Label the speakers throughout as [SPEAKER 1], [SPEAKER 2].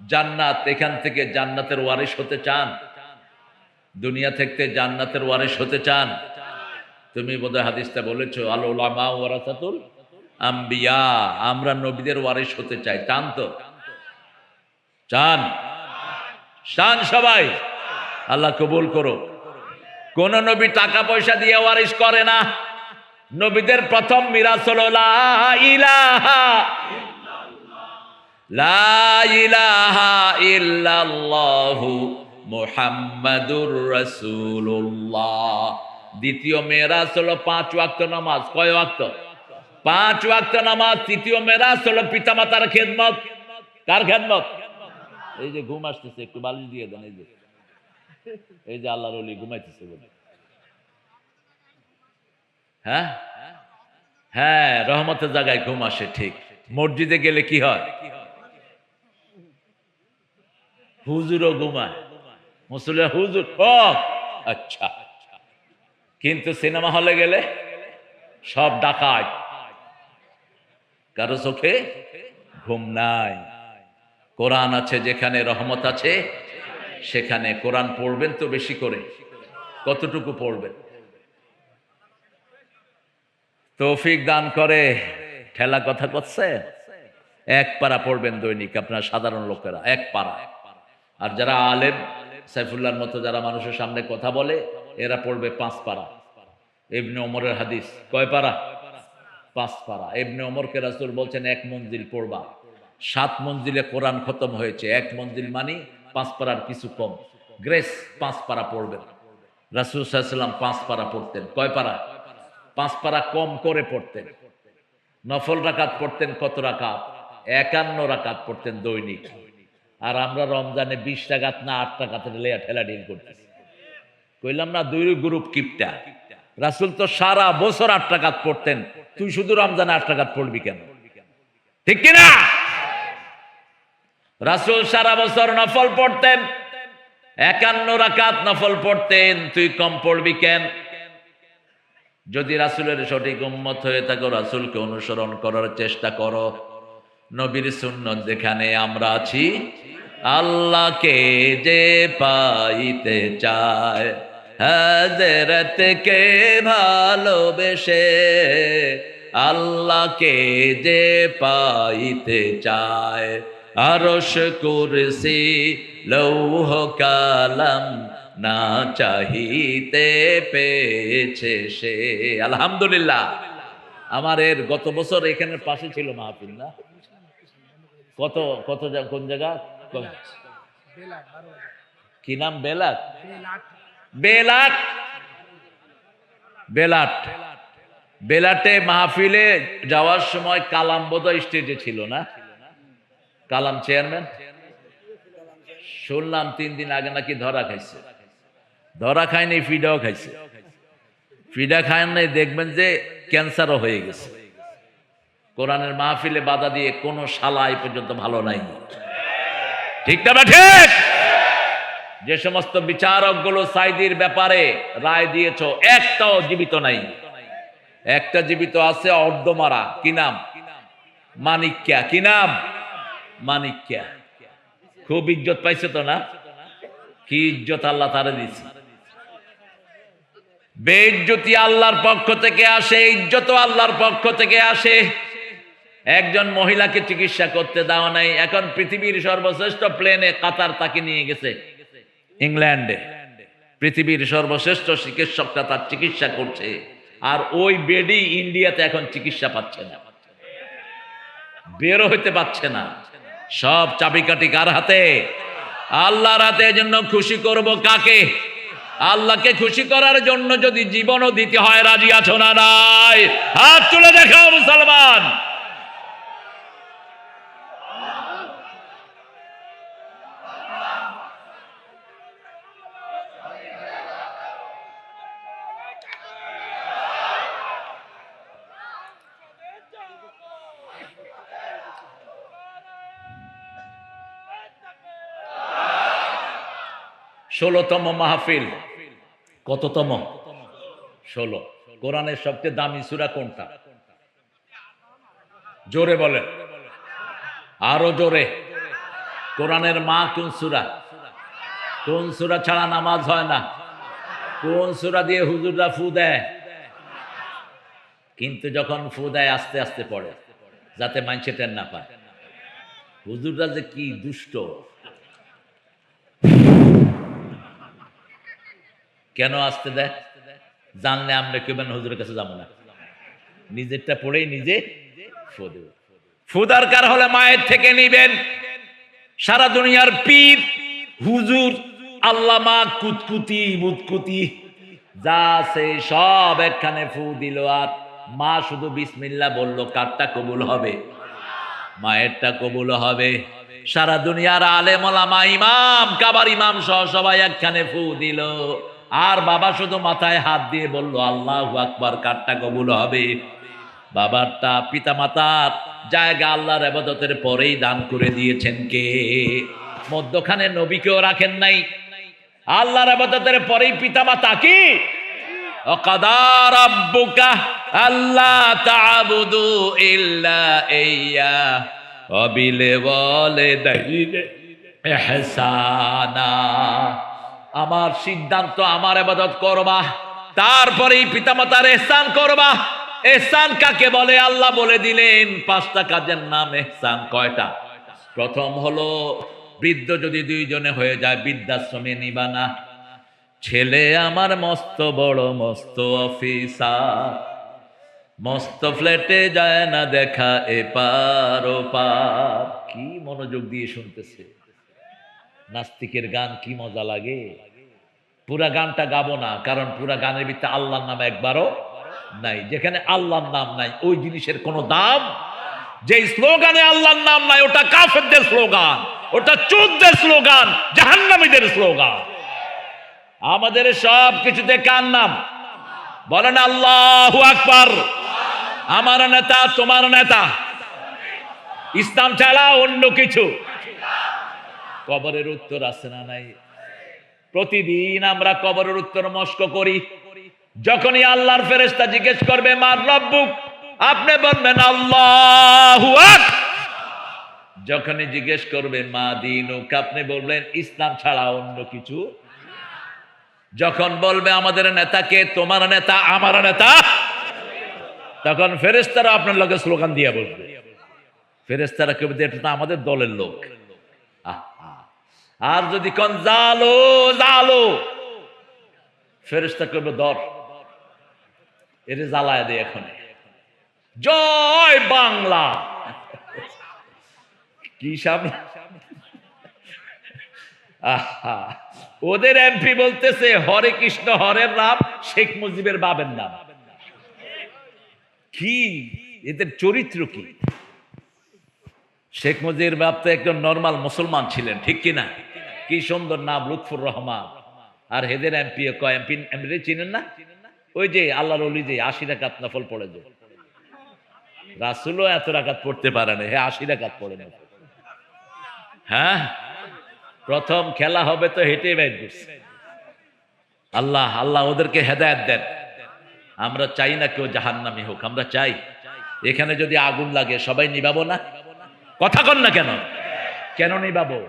[SPEAKER 1] জান্নাত, এখান থেকে জান্নাতের ওয়ারিশ হতে চান? দুনিয়া থেকে জান্নাতের ওয়ারিশ হতে চান? তুমি বোধহয় হাদিসটা বলেছ, আলো লামা ওয়ারাসাতুল আম্বিয়া, আমরা নবীদের ওয়ারিশ হতে চাই। চান তো? চান? চান সবাই? আল্লাহ কবুল করো কোন নবী টাকা পয়সা দিয়ে ওয়ারিশ করে না। নবীদের প্রথম মিরাজ হলো লা ইলাহা মুহাম্মাদুর রাসূলুল্লাহ। দ্বিতীয় মেরাজ হলো পাঁচ ওয়াক্ত নামাজ। কয় ওয়াক্ত? পাঁচ ওয়াক্ত নামাজ। তৃতীয় মেরাজ হলো পিতামাতার খেদমত। কার খেদমত? এই যে ঘুম আসতেছে, একটু বালিশ দিয়ে দেন, এই যে। এই যে আল্লাহর অলি ঘুমাইতেছে বলে। হ্যাঁ? হ্যাঁ রহমতের জায়গায় ঘুম আসে, ঠিক। মসজিদে গেলে কি হয়? হুজুরও ঘুমায়। মুসলিম হুজুর ও আচ্ছা। কিন্তু সিনেমা হলে গেলে সব ডাকায় কারও চোখে ঘুম নাই। কোরআন আছে যেখানে রহমত আছে, সেখানে কোরআন পড়বেন তো বেশি করে। কতটুকু পড়বেন? তৌফিক দান করে। ঠেলা কথা করছে এক পারা পড়বেন দৈনিক আপনার সাধারণ লোকেরা, এক পারা আর যারা আলেম, সাইফুল্লাহর মতো যারা মানুষের সামনে কথা বলে, এরা পড়বে পাঁচ পারা। এমনি ওমরের হাদিস, কয় পারা? পাঁচ পারা। এমনি ওমরকে রাসুল বলছেন, এক মঞ্জিল পড়বা। সাত মঞ্জিলে কোরআন খতম হয়েছে। এক মঞ্জিল মানি পাঁচ পারার কিছু কম। গ্রেস, পাঁচ পারা পড়বেন। রাসুল সাল্লাম পাঁচ পারা পড়তেন। কয় পারা? পাঁচ পারা কম করে পড়তেন। নফল রাকাত পড়তেন কত রাকাত? একান্ন রাকাত পড়তেন দৈনিক। আর আমরা রমজানে বিশ টাকাত না আট টাকাতে লেয়া ঠেলা ডিল করতেছি। কইলাম না, দুই গ্রুপ কিপটা। রাসুল তো সারা বছর আট টাকাত পড়তেন। তুই শুধু রমজানে আট টাকাত পড়বি কেন? ঠিক কিনা? রাসুল সারা বছর নফল পড়তেন। একান্ন রাকাত নফল পড়তেন। তুই কম পড়বি কেন? যদি রাসুলের সঠিক উম্মত হয়ে থাকো, রাসুলকে অনুসরণ করার চেষ্টা করো। নবীর সুন্নত যেখানে আমরা আছি আল্লাহকে যে পাইতে চায় হাজরতকে ভালোবেসে আল্লাহকে যে পাইতে চায়। আরশ কুরসি, লৌহ কালাম না চাহিতে পেয়েছে সে। আলহামদুলিল্লাহ। আমার এর গত বছর এখানের পাশে ছিল মাহফিল কত কত কোন জায়গা? ক- নাম? বেলাট। বেলাট। বেলাট। বেলাটে মাহফিলে যাওয়ার সময় কালাম বোধহয় স্টেজে ছিল না? কালাম চেয়ারম্যান শুনলাম তিন দিন আগে নাকি ধরা খাইছে। ধরা খায়নি ফিডাও খাইছে। ফিডা খায় নাই, দেখবেন যে ক্যান্সারও হয়ে গেছে। কোরআনের মাহফিলে বাধা দিয়ে কোনো শালা এই পর্যন্ত ভালো নাই। ঠিক না ঠিক। যে সমস্ত বিচারকগুলো সাইদির ব্যাপারে রায় দিয়েছ, একটাও জীবিত নাই। একটা জীবিত আছে অর্ধমারা। কি নাম? মানিক্যা। কি নাম? মানিক্যা। খুব ইজ্জত পাইছে তো না? কি ইজ্জত আল্লাহ তারে দিছে। বেইজ্জতি আল্লাহর পক্ষ থেকে আসে ইজ্জত আল্লাহর পক্ষ থেকে আসে। একজন মহিলাকে চিকিৎসা করতে দেওয়া নাই, এখন পৃথিবীর সর্বশ্রেষ্ঠ প্লেনে কাতার তাকে নিয়ে গেছে। ইংল্যান্ডে। পৃথিবীর সর্বশ্রেষ্ঠ চিকিৎসকরা তার চিকিৎসা করছে, আর ওই বেডি ইন্ডিয়াতে এখন চিকিৎসা পাচ্ছে না। বেরো হইতে পারছে না। সব চাবিকাঠি কার হাতে? আল্লাহর হাতে এজন্য খুশি করব কাকে? আল্লাহকে খুশি করার জন্য যদি জীবনও দিতে হয়, রাজি আছো না নাই? হাত তুলে দেখাও মুসলমান। ষোলোতম মাহফিল। কততম? ষোলো। কোরআনের সবচেয়ে দামি সুরা কোনটা? জোরে বলেন। আরও জোরে। কোরআনের মা কোন সুরা? কোন সুরা ছাড়া নামাজ হয় না? কোন সুরা দিয়ে হুজুররা ফু দেয়? কিন্তু যখন ফু দেয়, আস্তে আস্তে পড়ে, যাতে মাইনসে টেন না পায়। হুজুররা যে কি দুষ্ট। কেন আসতে দেয়? জানলে আমরা কেবেন হুজুরের কাছে যাব না। নিজেরটা পড়েই নিজে ফু দেব। ফু দরকার হলে মায়ের থেকে নিবেন। সারা দুনিয়ার পীর, হুজুর, আল্লামা কুতকুতি, মুতকুতি, যা আছে সব একখানে ফু দিল আর মা শুধু বিসমিল্লা বলল, কারটা কবুল হবে? মায়েরটা কবুল হবে। সারা দুনিয়ার আলেম ওলামা ইমাম, কাবার ইমাম সহ সবাই একখানে ফু দিল। আর বাবা শুধু মাথায় হাত দিয়ে বলল, আল্লাহ আকবার, কারটা কবুল হবে। বাবারটা পিতা মাতার জায়গা আল্লাহর আবাদতের পরেই দান করে দিয়েছেন কে? মধ্যখানে নবীকেও রাখেন নাই। আল্লাহর আবাদতের পরেই পিতা মাতা কি আল্লাহ অবিলে বলে আমার সিদ্ধান্ত, আমার আবাদত করবা। তারপরেই পিতামাতার এহসান করবা। এহসান কাকে বলে? আল্লাহ বলে দিলেন পাঁচটা কাজের নাম এহসান, কয়টা? প্রথম হলো, বৃদ্ধ যদি দুইজনে হয়ে যায়, বৃদ্ধাশ্রমে নিবা না। ছেলে আমার মস্ত বড়, মস্ত অফিসার। মস্ত ফ্ল্যাটে যায় না দেখা, এপার ওপার। কি মনোযোগ দিয়ে শুনতেছে? নাস্তিকের গান কি মজা লাগে? পুরা গানটা গাবো না, কারণ পুরা গানের ভিতরে আল্লাহর নাম একবারও নাই। যেখানে আল্লাহর নাম নাই, ওই জিনিসের কোনো দাম? যে স্লোগানে আল্লাহর নাম নাই, ওটা কাফেরদের স্লোগান, ওটা চোদ্দের স্লোগান, জাহান্নামীদের স্লোগান। আমাদের সব কিছুতে কার নাম? বলেন আল্লাহ আকবার। আমার নেতা, তোমার নেতা। ইসলাম ছাড়া অন্য কিছু। কবরের উত্তর আছে না নাই? প্রতিদিন আমরা কবরের উত্তর মস্ক করি। যখনই আল্লাহর ফেরেস্তা জিজ্ঞেস করবে, মার রব্বুক? আপনি বলবেন, আল্লাহ যখনই জিজ্ঞেস করবে, মা দিন আপনি বলবেন, ইসলাম ছাড়া অন্য কিছু? যখন বলবে, আমাদের নেতাকে তোমার নেতা, আমার নেতা? তখন ফেরেস্তারা আপনার লোকের স্লোগান দিয়ে বলবে। ফেরেস্তারা কেউ এটা তো আমাদের দলের লোক। আর যদি কন, জালো জালো। ফেরেস্তা করবে দর এর জ্বালায় দে এখন জয় বাংলা! কি সামনে? ওদের এমপি বলতেছে, হরে কৃষ্ণ, হরের নাম শেখ মুজিবের বাবের নাম। কি? এদের চরিত্র কি? শেখ মুজিবের বাপ তো একজন নর্মাল মুসলমান ছিলেন, ঠিক কিনা? কি সুন্দর নাম, লুৎফুর রহমান। আর হেদের এমপি এমপি এমপি চিনেন না? ওই যে আল্লাহর অলি যে, আশি রাকাত নফল পড়ে যে। রাসুলও এত রাকাত পড়তে পারে না, হে আশি রাকাত পড়ে না। হ্যাঁ? প্রথম খেলা হবে তো হেঁটে করছে। আল্লাহ আল্লাহ ওদেরকে হেদায়ত দেন। আমরা চাই না কেউ জাহান্নামি হোক, আমরা চাই। এখানে যদি আগুন লাগে, সবাই নিবাবো না? কথা কন না কেন? কেন নিবাবো?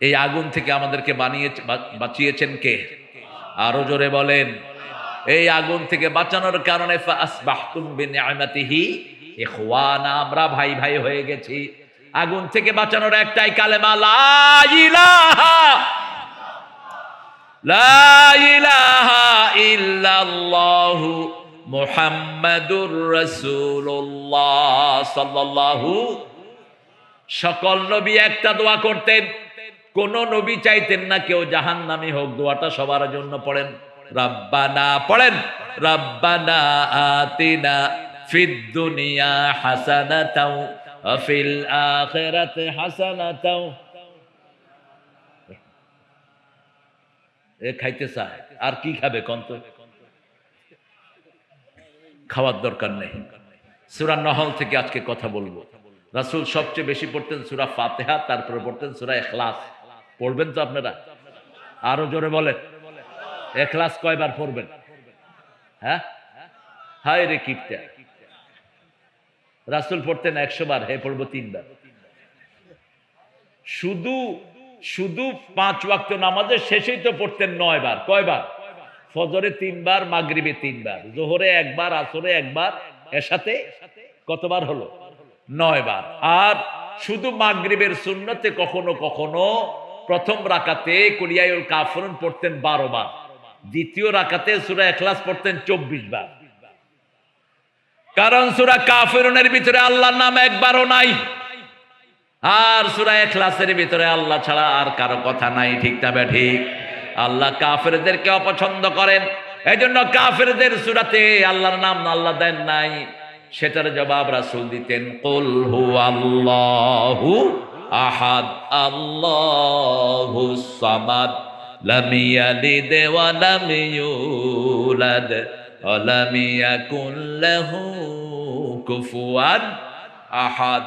[SPEAKER 1] এই আগুন থেকে আমাদেরকে বানিয়ে বাঁচিয়েছেন কে? আরও জোরে বলেন। এই আগুন থেকে বাঁচানোর কারণে আমরা ভাই ভাই হয়ে গেছি। আগুন থেকে বাঁচানোর একটাই কালেমা লাহু মুহাম্মাদুর রাসূলুল্লাহ সাল্লাল্লাহু সকল নবী একটা দোয়া করতেন। কোন নবী চাইতেন না কেউ জাহান্নামী হোক, দোয়াটা সবার জন্য পড়েন। রাব্বানা পড়েন। রাব্বানা আতিনা ফিদ দুনিয়া হাসানাতাও ফিল আখিরাতি হাসানাতাও। এ খাইতে চায়। আর কি খাবে কন্ত খাওয়ার দরকার নেই। সুরা নহল থেকে আজকে কথা বলব। রাসূল সবচেয়ে বেশি পড়তেন সুরা ফাতেহা, তারপরে পড়তেন সুরা এখলাস পড়বেন তো আপনারা? আরও জোরে বলেন। এখলাস কয়বার পড়বেন? হ্যাঁ? হায় রে কিপটা। রাসূল পড়তেন একশো বার, হে পড়ব তিনবার। শুধু শুধু পাঁচ ওয়াক্ত নামাজের শেষেই তো পড়তেন নয় বার কয়বার? ফজরে তিনবার, মাগরিবে তিনবার, জোহরে একবার, আসরে একবার এর সাথে কতবার হলো? নয় বার আর শুধু মাগরিবের সুন্নতে কখনো কখনো প্রথম রাকাতে কুলিয়াউল কাফরুন পড়তেন বারো বার দ্বিতীয় রাকাতে সুরা এখলাস পড়তেন চব্বিশ বার কারণ সুরা কাফিরুনের ভিতরে আল্লাহর নাম একবারও নাই। আর সুরা এখলাসের ভিতরে আল্লাহ ছাড়া আর কারও কথা নাই, ঠিক না ঠিক? আল্লাহ কাফেরদেরকে অপছন্দ করেন। এই জন্য কাফেরদের সুরাতে আল্লাহর নাম আল্লাহ দেন নাই। সেটার জবাব রাসুল দিতেন, কুল হু আল্লাহু আহাদ, আল্লাহু সামাদ, লাম ইয়ালিদ ওয়া লাম ইউলাদ, ওয়া লাম ইয়াকুল আহাদ।